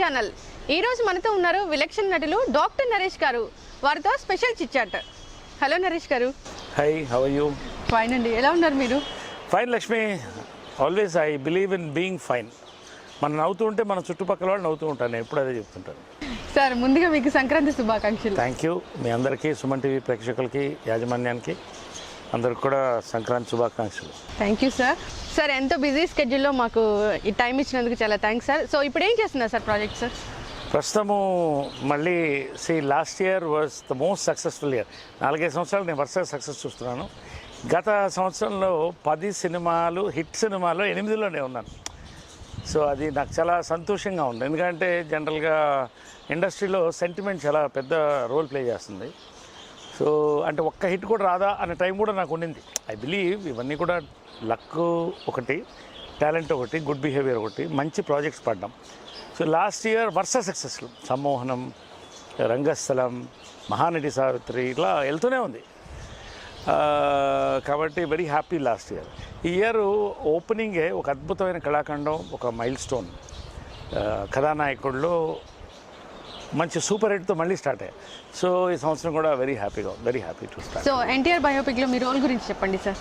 Channel. ఈ రోజు మనతో ఉన్నారు విలక్షణ నటులు డాక్టర్ నరేష్ గారు. వారితో స్పెషల్ చిచ్చాట్ హలో నరేష్ గారు. హౌ ఆర్ యూ ఫైన్ అండి. ఎలా ఉన్నారు మీరు? Fine Lakshmi always I believe in being fine మనం నవ్వుతూ ఉంటే మన చుట్టుపక్కల వాళ్ళు నవ్వుతూ ఉంటాను నేను ఎప్పుడు అదే చెప్తుంటాను. సార్ ముందుగా మీకు సంక్రాంతి శుభాకాంక్షలు. థ్యాంక్ యూ మీ అందరికీ సుమన్ టీవీ ప్రేక్షకులకి యాజమాన్యానికి అందరికి కూడా సంక్రాంతి శుభాకాంక్షలు. థ్యాంక్ యూ సార్ సార్ ఎంతో బిజీ స్కెడ్యూల్లో మాకు ఈ టైం ఇచ్చినందుకు చాలా థ్యాంక్స్ సార్ సో ఇప్పుడు ఏం చేస్తున్నారు సార్ ప్రాజెక్ట్ సార్ ప్రస్తుతము మళ్ళీ C last year was the most successful year నాలుగైదు సంవత్సరాలు నేను వరుసగా సక్సెస్ చూస్తున్నాను. గత సంవత్సరంలో పది సినిమాలు హిట్ సినిమాలో ఎనిమిదిలోనే ఉన్నాను. సో అది నాకు చాలా సంతోషంగా ఉంది. ఎందుకంటే జనరల్గా ఇండస్ట్రీలో సెంటిమెంట్ చాలా పెద్ద రోల్ ప్లే చేస్తుంది. సో అంటే ఒక్క హిట్ కూడా రాదా అనే టైం కూడా నాకు ఉండింది ఐ బిలీవ్ ఇవన్నీ కూడా లక్ ఒకటి టాలెంట్ ఒకటి గుడ్ బిహేవియర్ ఒకటి మంచి ప్రాజెక్ట్స్ పడ్డాం. సో లాస్ట్ ఇయర్ వర్ష సక్సెస్లు సమ్మోహనం రంగస్థలం మహానటి సావిత్రి ఇట్లా వెళ్తూనే ఉంది. కాబట్టి వెరీ హ్యాపీ లాస్ట్ ఇయర్ ఈ ఇయర్ ఓపెనింగే ఒక అద్భుతమైన కళాఖండం ఒక మైల్ స్టోన్ కథానాయకుడిలో మంచి సూపర్ హిట్తో మళ్ళీ స్టార్ట్ అయ్యాయి. సో ఈ సంవత్సరం కూడా వెరీ హ్యాపీగా very happy to start so NTR బయోపిక్లో మీ రోల్ గురించి చెప్పండి సార్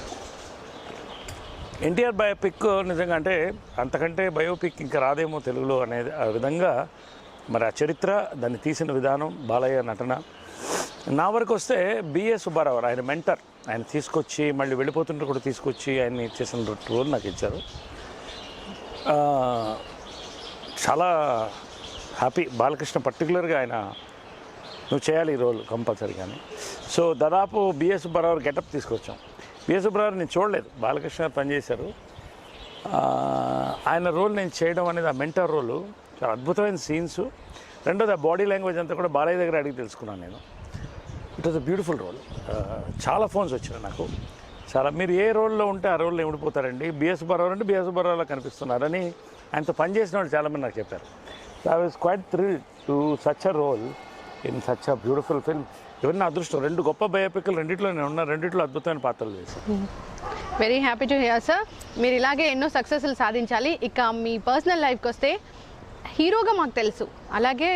ఎన్టీఆర్ బయోపిక్ నిజంగా అంటే అంతకంటే బయోపిక్ ఇంకా రాదేమో తెలుగులో అనేది ఆ విధంగా మరి ఆ చరిత్ర దాన్ని తీసిన విధానం బాలయ్య నటన. నా వరకు వస్తే బిఏ సుబ్బారావు ఆయన మెంటర్ ఆయన తీసుకొచ్చి మళ్ళీ వెళ్ళిపోతుంటే కూడా తీసుకొచ్చి ఆయన్ని చేసిన రోల్ నాకు ఇచ్చారు. చాలా హ్యాపీ బాలకృష్ణ పర్టికులర్గా ఆయన నువ్వు చేయాలి ఈ రోల్ కంపల్సరీగాని సో దాదాపు బిఎస్ సుబ్బారావు గెటప్ తీసుకొచ్చాం. బిఎస్ సుబ్బారావు నేను చూడలేదు. బాలకృష్ణ పనిచేశారు. ఆయన రోల్ నేను చేయడం అనేది ఆ మెంటర్ రోలు. చాలా అద్భుతమైన సీన్స్. రెండోది ఆ బాడీ లాంగ్వేజ్ అంతా కూడా బాలయ్య దగ్గర అడిగి తెలుసుకున్నాను నేను. It was a beautiful role. చాలా ఫోన్స్ వచ్చినాయి నాకు. చాలా మీరు ఏ రోల్లో ఉంటే ఆ రోల్లో ఏమిడిపోతారండి బిఎస్ సుబ్బారావు అంటే బిఎస్ సుబ్బారావులో కనిపిస్తున్నారని ఆయనతో పనిచేసిన వాళ్ళు చాలామంది నాకు చెప్పారు. So I was quite thrill to such a role in such a beautiful film ఇవన్నీ అదృష్టం రెండు గొప్ప బయోపిక్లు రెండిట్లో నేను ఉన్నా రెండిట్లో అద్భుతమైన పాత్రలు చేశాను. Very happy to hear sir మీరు ఇలాగే ఎన్నో సక్సెస్లు సాధించాలి. ఇక మీ పర్సనల్ లైఫ్కి వస్తే హీరోగా మాకు తెలుసు. అలాగే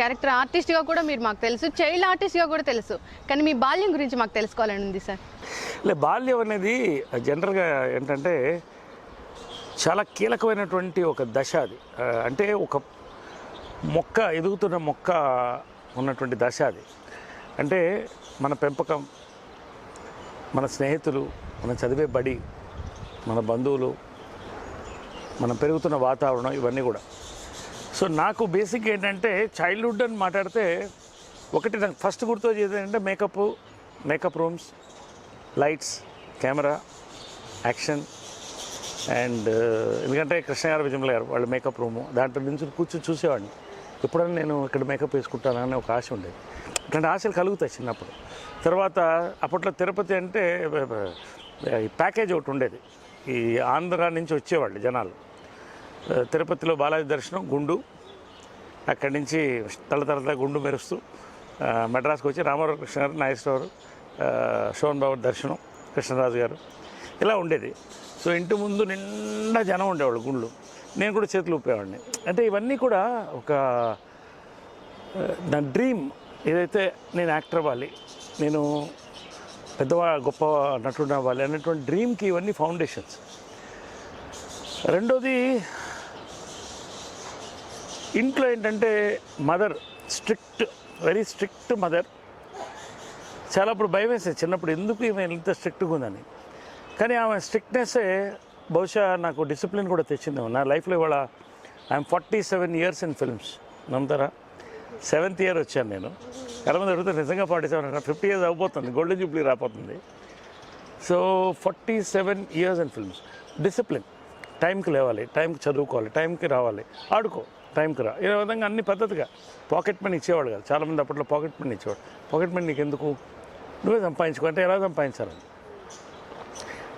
క్యారెక్టర్ ఆర్టిస్ట్గా కూడా మీరు మాకు తెలుసు. చైల్డ్ ఆర్టిస్ట్గా కూడా తెలుసు. కానీ మీ బాల్యం గురించి మాకు తెలుసుకోవాలని ఉంది సార్ లే బాల్యం అనేది జనరల్గా ఏంటంటే చాలా కీలకమైనటువంటి ఒక దశ అది. అంటే ఒక మొక్క ఎదుగుతున్న మొక్క ఉన్నటువంటి దశ అది. అంటే మన పెంపకం మన స్నేహితులు మనం చదివే బడి మన బంధువులు మనం పెరుగుతున్న వాతావరణం ఇవన్నీ కూడా. సో నాకు బేసిక్ ఏంటంటే చైల్డ్హుడ్ అని మాట్లాడితే ఒకటి నాకు ఫస్ట్ గుర్తొచ్చేది ఏంటంటే makeup makeup rooms lights camera action and ఎందుకంటే కృష్ణ గారు విజయమల గారు వాళ్ళ మేకప్ రూము దాంట్లో నుంచి కూర్చొని చూసేవాడిని. ఎప్పుడైనా నేను ఇక్కడ మేకప్ వేసుకుంటానని ఒక ఆశ ఉండేది. ఇట్లాంటి ఆశలు కలుగుతాయి చిన్నప్పుడు. తర్వాత అప్పట్లో తిరుపతి అంటే ప్యాకేజ్ ఒకటి ఉండేది. ఈ ఆంధ్ర నుంచి వచ్చేవాళ్ళు జనాలు. తిరుపతిలో బాలాజీ దర్శనం గుండు. అక్కడి నుంచి తల తల గుండు మెరుస్తూ మెడ్రాస్కి వచ్చి రామారావు కృష్ణ గారు నాగేశ్వరరావు శోభన్ బాబు దర్శనం కృష్ణరాజు గారు. ఇలా ఉండేది. సో ఇంటి ముందు నిండా జనం ఉండేవాళ్ళు గుండ్లు. నేను కూడా చేతులు ఊపేవాడిని. అంటే ఇవన్నీ కూడా ఒక నా డ్రీమ్ ఏదైతే నేను యాక్టర్ అవ్వాలి నేను పెద్దవా గొప్ప నటుడు అవ్వాలి అనేటువంటి డ్రీమ్కి ఇవన్నీ ఫౌండేషన్స్. రెండోది ఇంట్లో ఏంటంటే mother strict very strict mother. చాలా అప్పుడు భయం వేసేది చిన్నప్పుడు ఎందుకు ఈమె ఇంత స్ట్రిక్ట్గా ఉందని. కానీ ఆమె స్ట్రిక్ట్నెస్సే బహుశా నాకు డిసిప్లిన్ కూడా తెచ్చింది నా లైఫ్లో ఇవాళ I'm forty seven years in films నమ్ముతారా సెవెంత్ ఇయర్ వచ్చాను నేను. చాలామంది అడుగుతారు నిజంగా ఫార్టీ సెవెన్ ఫిఫ్టీ ఇయర్స్ అయిపోతుంది గోల్డెన్ జూబ్లీ రాబోతుంది. So forty seven years and films discipline టైంకి లేవాలి టైంకి చదువుకోవాలి టైంకి రావాలి. ఆడుకో టైంకి రా. ఈ విధంగా అన్ని పద్ధతిగా పాకెట్ మనీ ఇచ్చేవాడు కదా. చాలామంది అప్పట్లో పాకెట్ మనీ ఇచ్చేవాడు పాకెట్ మనీ నీకు ఎందుకు నువ్వే సంపాదించుకో. అంటే ఎలా సంపాదించాలని?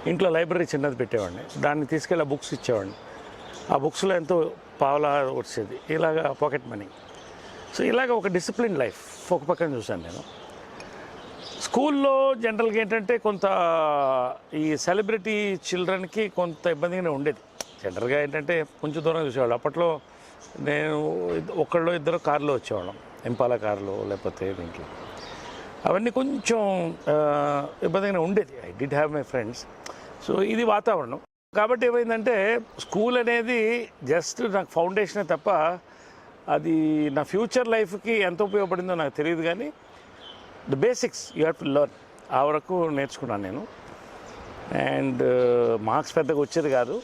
ఇంట్లో లైబ్రరీ చిన్నది పెట్టేవాడిని. దాన్ని తీసుకెళ్ళి ఆ బుక్స్ ఇచ్చేవాడిని. ఆ బుక్స్లో ఎంతో పావలా వచ్చేది. ఇలాగా పాకెట్ మనీ. సో ఇలాగ ఒక డిసిప్లిన్ లైఫ్ ఒక పక్కన చూశాను నేను. స్కూల్లో జనరల్గా ఏంటంటే కొంత ఈ సెలబ్రిటీ చిల్డ్రన్కి కొంత ఇబ్బందిగానే ఉండేది. జనరల్గా ఏంటంటే కొంచెం దూరం చూసేవాళ్ళు. అప్పట్లో నేను ఒకళ్ళు ఇద్దరు కారులో వచ్చేవాళ్ళం. ఇంపాల కారులో లేకపోతే దీంట్లో. అవన్నీ కొంచెం ఇబ్బందిగానే ఉండేది. I did have my friends so ఇది వాతావరణం. కాబట్టి ఏమైందంటే స్కూల్ అనేది జస్ట్ నాకు ఫౌండేషనే తప్ప అది నా ఫ్యూచర్ లైఫ్కి ఎంత ఉపయోగపడిందో నాకు తెలియదు కానీ the basics you have to learn ఆ వరకు నేర్చుకున్నాను నేను. అండ్ మార్క్స్ uh, పెద్దగా వచ్చేది కాదు.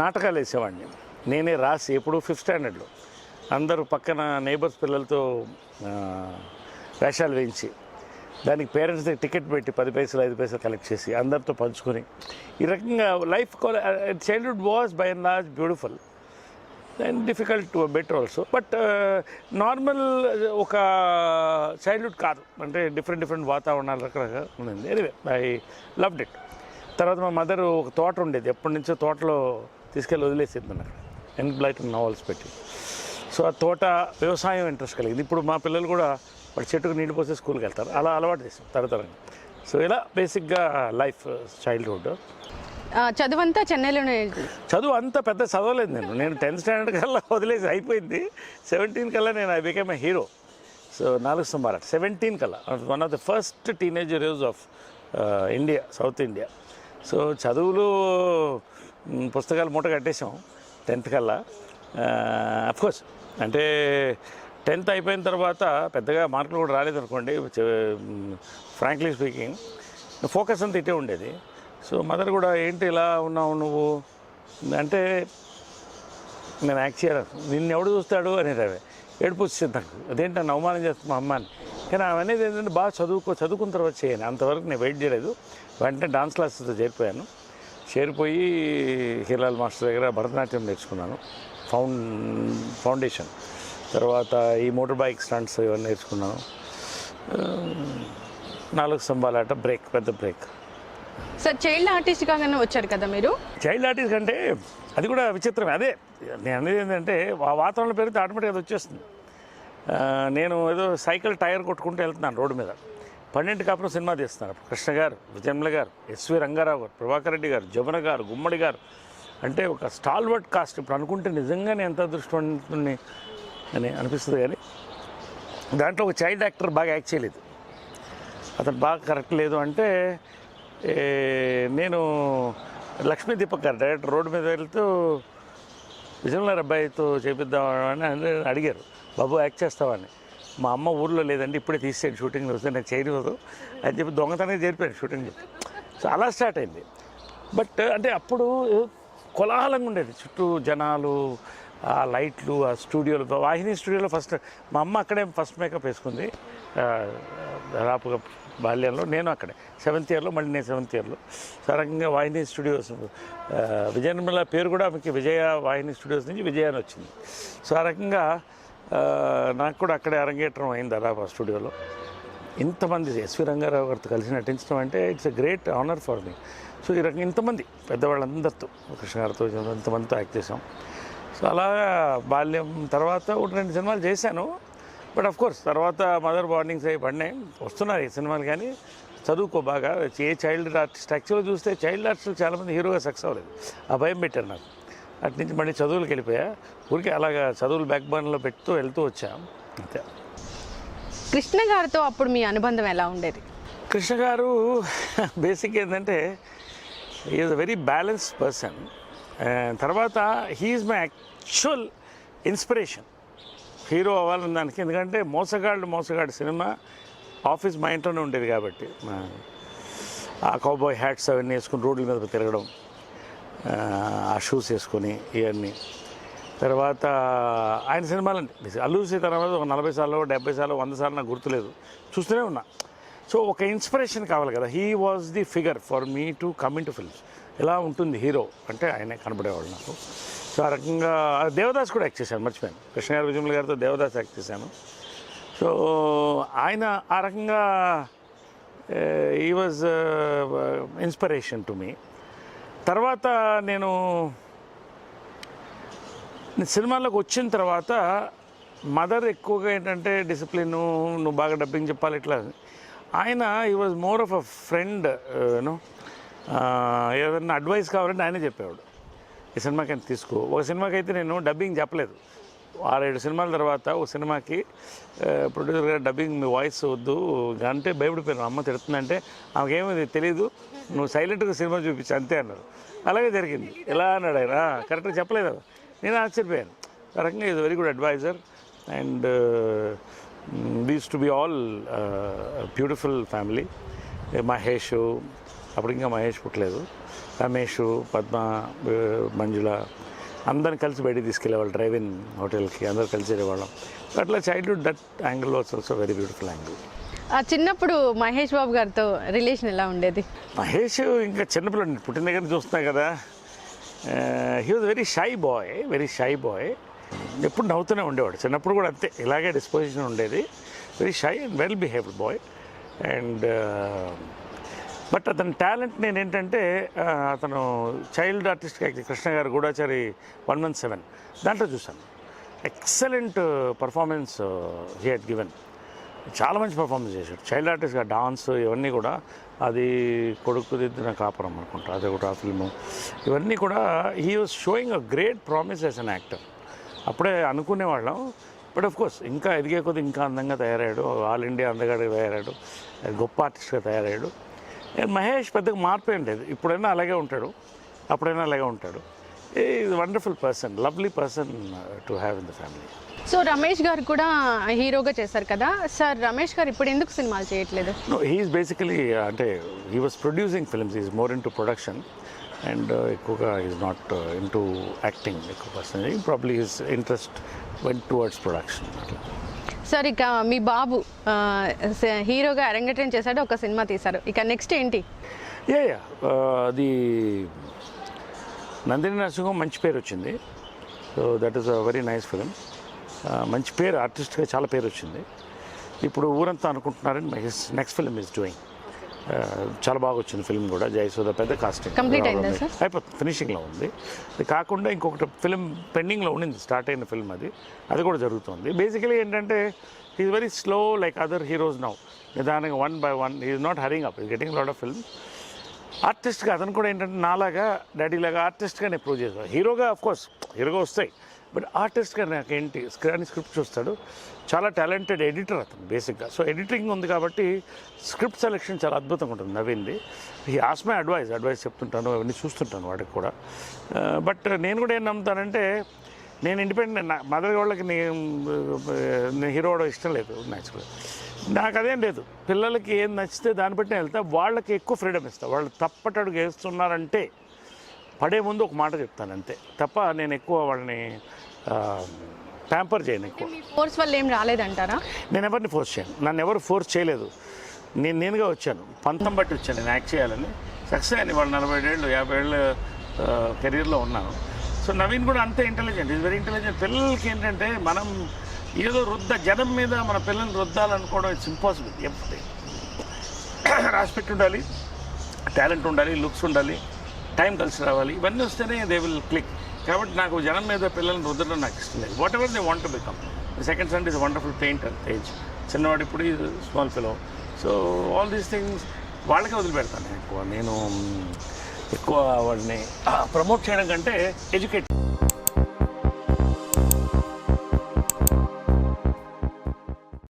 నాటకాలు వేసేవాడిని. నేనే రాసి ఎప్పుడు ఫిఫ్త్ స్టాండర్డ్లో అందరూ పక్కన నేబర్స్ పిల్లలతో వేషాలు వేయించి దానికి పేరెంట్స్ దగ్గర టికెట్ పెట్టి పది పైసలు ఐదు పైసలు కలెక్ట్ చేసి అందరితో పంచుకొని ఈ రకంగా life childhood was by and large beautiful and difficult to better also but normal ఒక చైల్డ్హుడ్ కాదు. అంటే డిఫరెంట్ డిఫరెంట్ వాతావరణాలు రకరకాల ఉండింది. ఎనివే ఐ లవ్డ్ ఇట్ తర్వాత మా మదర్ ఒక తోట ఉండేది. ఎప్పటి నుంచో తోటలో తీసుకెళ్ళి వదిలేసేది నాకు ఎన్ బ్లైట్ నావల్స్ పెట్టి. సో ఆ తోట వ్యవసాయం ఇంట్రెస్ట్ కలిగింది. ఇప్పుడు మా పిల్లలు కూడా వాడి చెట్టుకు నీళ్ళు పోసే స్కూల్కి వెళ్తారు. అలా అలవాటు చేసాం తరతరంగా సో ఇలా బేసిక్గా లైఫ్ చైల్డ్హుడ్ ఆ, చదువంతా చెన్నైలోనే చదువు అంత పెద్ద చదవలేదు నేను. నేను టెన్త్ స్టాండర్డ్ కల్లా వదిలేసి అయిపోయింది. సెవెంటీన్ కల్లా నేను I became a hero so నాలుగు స్తంభాలు సెవెంటీన్ కల్లా. One of the first teenage years of India South India so చదువులు పుస్తకాలు మూట కట్టేసాం టెన్త్ కల్లా. కోర్స్ అంటే టెన్త్ అయిపోయిన తర్వాత పెద్దగా మార్కులు కూడా రాలేదనుకోండి ఫ్రాంక్లీ స్పీకింగ్ ఫోకస్ అంతా ఇటే ఉండేది. సో మదర్ కూడా ఏంటి ఇలా ఉన్నావు నువ్వు? అంటే నేను యాక్చువల్ నిన్ను ఎవడు చూస్తాడు? అనేది అవి ఏడుపు వచ్చింది నాకు. అదేంటి నన్ను అవమానం చేస్తుంది మా అమ్మాని కానీ ఆమె అనేది ఏంటంటే బాగా చదువుకో చదువుకున్న తర్వాత చేయను. అంతవరకు నేను వెయిట్ చేయలేదు. వెంటనే డాన్స్ క్లాసెస్తో చేరిపోయాను. చేరిపోయి హీలాల్ మాస్టర్ దగ్గర భరతనాట్యం నేర్చుకున్నాను. Found foundation. తర్వాత ఈ మోటార్ బైక్ స్టంట్స్ ఇవన్నీ నేర్చుకున్నాను నాలుగు స్తంభాలాట బ్రేక్ పెద్ద బ్రేక్. సార్ చైల్డ్ ఆర్టిస్ట్ కాగానే వచ్చారు కదా మీరు? చైల్డ్ ఆర్టిస్ట్ కంటే అది కూడా విచిత్రమే. అదే నేను అనేది ఏంటంటే ఆ వాతావరణం పెరిగితే ఆటోమేటిక్గా అది వచ్చేస్తుంది. నేను ఏదో సైకిల్ టైర్ కొట్టుకుంటూ వెళ్తున్నాను రోడ్డు మీద. పన్నెండు కాపురం సినిమా తీస్తున్నారు. కృష్ణ గారు విజయమ్ల గారు ఎస్వి రంగారావు గారు ప్రభాకర్ రెడ్డి గారు జమున గారు గుమ్మడి గారు. అంటే ఒక స్టాల్వర్డ్ కాస్ట్. ఇప్పుడు అనుకుంటే నిజంగానే ఎంత అదృష్టవంతుని అని అనిపిస్తుంది కానీ దాంట్లో ఒక చైల్డ్ యాక్టర్ బాగా యాక్ట్ చేయలేదు. అతను బాగా కరెక్ట్ లేదు అంటే నేను లక్ష్మీ దీపక్ గారు డైరెక్టర్ రోడ్డు మీద వెళ్తూ విజయనగర్ అబ్బాయితో చేపిద్దామని అడిగారు. బాబు యాక్ట్ చేస్తామని మా అమ్మ ఊర్లో లేదండి ఇప్పుడే తీసేయండి షూటింగ్ వస్తే నేను చేయనివ్వదు. అని చెప్పి దొంగతనం చేరిపోయాను షూటింగ్ సో అలా స్టార్ట్ అయింది. బట్ అంటే అప్పుడు కోలాహలంగా ఉండేది. చుట్టూ జనాలు ఆ లైట్లు ఆ స్టూడియోలు. వాహిని స్టూడియోలో ఫస్ట్ మా అమ్మ అక్కడే ఫస్ట్ మేకప్ వేసుకుంది. దాదాపుగా బాల్యంలో నేను అక్కడే. సెవెంత్ ఇయర్లో మళ్ళీ నేను సెవెంత్ ఇయర్లో. సరంగా వాహిని స్టూడియోస్ విజయనిర్మల పేరు కూడా ఆమెకి విజయ వాహిని స్టూడియోస్ నుంచి విజయాన్ని అని వచ్చింది. సో ఆ రకంగా నాకు కూడా అక్కడే అరంగేట్రం అయింది దాదాపు ఆ స్టూడియోలో. ఇంతమంది ఎస్వి రంగారావు గారితో కలిసి నటించడం అంటే it's a great honour for me. So ఈ రకంగా ఇంతమంది పెద్దవాళ్ళందరితో కృష్ణ గారితో ఇంతమందితో యాక్ట్ చేసాం సో అలాగా బాల్యం తర్వాత ఒకటి రెండు సినిమాలు చేశాను. బట్ ఆఫ్ కోర్స్ తర్వాత మదర్ బాండింగ్స్ అవి పడినాయి. వస్తున్నారు ఈ సినిమాలు కానీ. చదువుకో బాగా. ఏ చైల్డ్ ఆర్టిస్ట్ యాక్చువల్గా చూస్తే చైల్డ్ ఆర్టిస్టులు చాలామంది హీరోగా సక్సెస్ అవ్వలేదు. ఆ భయం పెట్టారు నాకు. అటు నుంచి మళ్ళీ చదువులకు వెళ్ళిపోయా. ఊరికే అలాగా చదువులు బ్యాక్ బర్న్లో పెడుతూ వెళ్తూ వచ్చాం. అంతే. కృష్ణ గారితో అప్పుడు మీ అనుబంధం ఎలా ఉండేది? కృష్ణ గారు బేసిక్ ఏంటంటే is a very balance person తర్వాత he's my actual inspiration. Hero అవ్వాలని దానికి. ఎందుకంటే మోసగాళ్ళు మోసగాడు సినిమా ఆఫీస్ మా ఇంట్లోనే ఉండేది కాబట్టి. ఆ కౌబాయ్ హ్యాట్స్ అవన్నీ వేసుకుని రోడ్ల మీద తిరగడం ఆ, షూస్ వేసుకొని ఇవన్నీ. తర్వాత ఆయన సినిమాలు అల్లు తర్వాత ఒక నలభై సార్లు డెబ్బై సార్లు వంద సార్లు నాకు గుర్తులేదు. చూస్తూనే ఉన్నా. సో ఒక ఇన్స్పిరేషన్ కావాలి కదా. He was the figure for me to come in to films ఎలా ఉంటుంది హీరో? అంటే ఆయనే కనబడేవాళ్ళు నాకు. సో ఆ రకంగా దేవదాస్ కూడా యాక్ట్ చేశాను మర్చిపోయాను. కృష్ణగారు విజయముల గారితో దేవదాస్ యాక్ట్ చేశాను. సో ఆయన ఆ రకంగా ఈ వాజ్ ఇన్స్పిరేషన్ టు మీ తర్వాత నేను నేను సినిమాలోకి వచ్చిన తర్వాత మదర్ ఎక్కువగా ఏంటంటే డిసిప్లిన్ నువ్వు బాగా డబ్బింగ్ చెప్పాలి ఇట్లా. ఆయన ఈ was more of a friend you know ఏదన్నా అడ్వైస్ కావాలంటే ఆయనే చెప్పేవాడు. ఈ సినిమాకి ఎంత తీసుకో? ఒక సినిమాకి అయితే నేను డబ్బింగ్ చెప్పలేదు. ఆరేడు సినిమాల తర్వాత ఒక సినిమాకి ప్రొడ్యూసర్ గారు డబ్బింగ్ మీ వాయిస్ వద్దు. అంటే భయపడిపోయాను అమ్మ తిడుతుందంటే ఆమెకేమీ తెలియదు నువ్వు సైలెంట్గా సినిమా చూపించు అంతే అన్నారు. అలాగే జరిగింది. ఎలా అన్నాడు ఆయన. కరెక్ట్గా చెప్పలేదు నేను ఆశ్చర్యపోయాను. ఆ రకంగా ఇది very good adviser. And these to be all beautiful family. Mahesh అప్పుడు ఇంకా మహేష్ పుట్టలేదు. రమేష్ పద్మ మంజుల అందరిని కలిసి బయటికి తీసుకెళ్ళేవాళ్ళు డ్రైవ్ ఇన్ హోటల్కి అందరు కలిసి వెళ్ళేవాళ్ళం అట్లా childhood that angle was also very beautiful angle ఆ చిన్నప్పుడు మహేష్ బాబు గారితో రిలేషన్ ఎలా ఉండేది? మహేష్ ఇంకా చిన్నపిల్లడు పుట్టిన దగ్గర చూస్తున్నా కదా. He was very shy boy very shy boy ఎప్పుడు నవ్వుతూనే ఉండేవాడు. చిన్నప్పుడు కూడా అంతే ఇలాగే డిస్పోజిషన్ ఉండేది. Very shy and well behaved boy and but అతని టాలెంట్ నేను ఏంటంటే అతను చైల్డ్ ఆర్టిస్ట్ కృష్ణ గారు గూఢాచారి వన్ వన్ సెవెన్. దాంట్లో చూశాను. Excellent performance he had given. చాలా మంచి పర్ఫార్మెన్స్ చేశాడు. చైల్డ్ ఆర్టిస్ట్గా డాన్స్ ఇవన్నీ కూడా అది కొడుకు దిద్దిన కాపురం అనుకుంటా. అది కూడా ఆ ఫిల్ము. ఇవన్నీ కూడా he was showing a great promise as an actor. అప్పుడే అనుకునేవాళ్ళం. బట్ ఆఫ్ కోర్స్ ఇంకా ఎదిగే కొద్ది ఇంకా అందంగా తయారయ్యాడు. ఆల్ ఇండియా అందగాడిగా తయారయ్యాడు. గొప్ప ఆర్టిస్ట్గా తయారయ్యాడు. మహేష్ పెద్దగా మార్పు ఏం లేదు. ఇప్పుడైనా అలాగే ఉంటాడు. అప్పుడైనా అలాగే ఉంటాడు. Is wonderful person lovely person to have in the family so Ramesh garu కూడా హీరోగా చేశారు కదా. సార్ రమేష్ గారు ఇప్పుడు ఎందుకు సినిమాలు చేయట్లేదు? He's basically uh, అంటే he was producing films. He's more into production, and uh, ఎక్కువగా ఈజ్ నాట్ ఇంటూ యాక్టింగ్ ఎక్కువ person probably his interest went towards production అట్లా సార్ ఇక మీ బాబు హీరోగా అరంగేట్రం చేశాడు ఒక సినిమా తీశారు. ఇక నెక్స్ట్ ఏంటి? యా అది నందిని నరసింహం మంచి పేరు వచ్చింది. So that is a very nice film మంచి పేరు ఆర్టిస్ట్గా చాలా పేరు వచ్చింది. ఇప్పుడు ఊరంతా అనుకుంటున్నారని నెక్స్ట్ ఫిలిం ఈస్ డూయింగ్ చాలా బాగా వచ్చింది ఫిల్మ్ కూడా. జయసూద పెద్ద కాస్టింగ్ sir? అయిపోతుంది. ఫినిషింగ్లో ఉంది. ఇది కాకుండా ఇంకొకటి ఫిలిం పెండింగ్లో ఉండింది. స్టార్ట్ అయిన ఫిల్మ్ అది. అది కూడా జరుగుతుంది. బేసికలీ ఏంటంటే is very slow like other heroes now నిదానంగా one by one is not hurrying up is getting lot of film ఆర్టిస్ట్గా అతను కూడా ఏంటంటే నాలాగా డాడీలాగా ఆర్టిస్ట్గా నేను ప్రూవ్ చేస్తాను హీరోగా ఆఫ్ కోర్స్ హీరోగా వస్తాయి. బట్ ఆర్టిస్ట్గా నాకేంటి స్క్రీన్ స్క్రిప్ట్ చూస్తాడు. చాలా టాలెంటెడ్ ఎడిటర్ అతను బేసిక్గా సో ఎడిటింగ్ ఉంది కాబట్టి స్క్రిప్ట్ సెలెక్షన్ చాలా అద్భుతంగా ఉంటుంది నవ్వింది. ఈ ఆస్మై అడ్వైస్ అడ్వైస్ చెప్తుంటాను అవన్నీ చూస్తుంటాను వాడికి కూడా. Uh, బట్ నేను కూడా ఏం నమ్ముతానంటే నేను ఇండిపెండెంట్ నా మదర్ వాళ్ళకి uh, నేను హీరో అవడం ఇష్టం లేదు న్యాచురల్గా నాకు అదేం లేదు. పిల్లలకి ఏం నచ్చితే దాన్ని బట్టి నేను వెళ్తా. వాళ్ళకి ఎక్కువ ఫ్రీడమ్ ఇస్తాను వాళ్ళు తప్పటడుగు వేస్తున్నారంటే పడే ముందు ఒక మాట చెప్తాను అంతే. తప్ప నేను ఎక్కువ వాళ్ళని ప్యాంపర్ చేయను ఎక్కువ. ఫోర్స్ వల్ల ఏం రాలేదంటారా? నేను ఎవరిని ఫోర్స్ చేయను. నన్ను ఎవరు ఫోర్స్ చేయలేదు. నేను నేనుగా వచ్చాను. పంతం బట్టి వచ్చాను నేను యాక్ట్ చేయాలని. సక్సెస్ అయ్యాను వాళ్ళు నలభై ఏళ్ళు యాభై ఏళ్ళు కెరీర్లో ఉన్నాను. సో నవీన్ కూడా అంతే ఇంటెలిజెంట్ ఈజ్ వెరీ ఇంటెలిజెంట్ పిల్లలకి ఏంటంటే మనం ఏదో రుద్ద జనం మీద మన పిల్లల్ని రుద్దాలనుకోవడం ఇట్స్ ఇంపాసిబుల్ ఎప్పుడు రాసి పెట్టి ఉండాలి. టాలెంట్ ఉండాలి లుక్స్ ఉండాలి. టైం కలిసి రావాలి. ఇవన్నీ వస్తేనే దే విల్ క్లిక్ కాబట్టి నాకు జనం మీద పిల్లల్ని రుద్దడం నాకు ఇష్టం లేదు. Whatever they want become second son is wonderful painter Tej చిన్నవాడు ఇప్పుడు small fellow so all these things వాళ్ళకే వదిలిపెడతాను. ఎక్కువ నేను ఎక్కువ వాడిని ప్రమోట్ చేయడం కంటే ఎడ్యుకేట్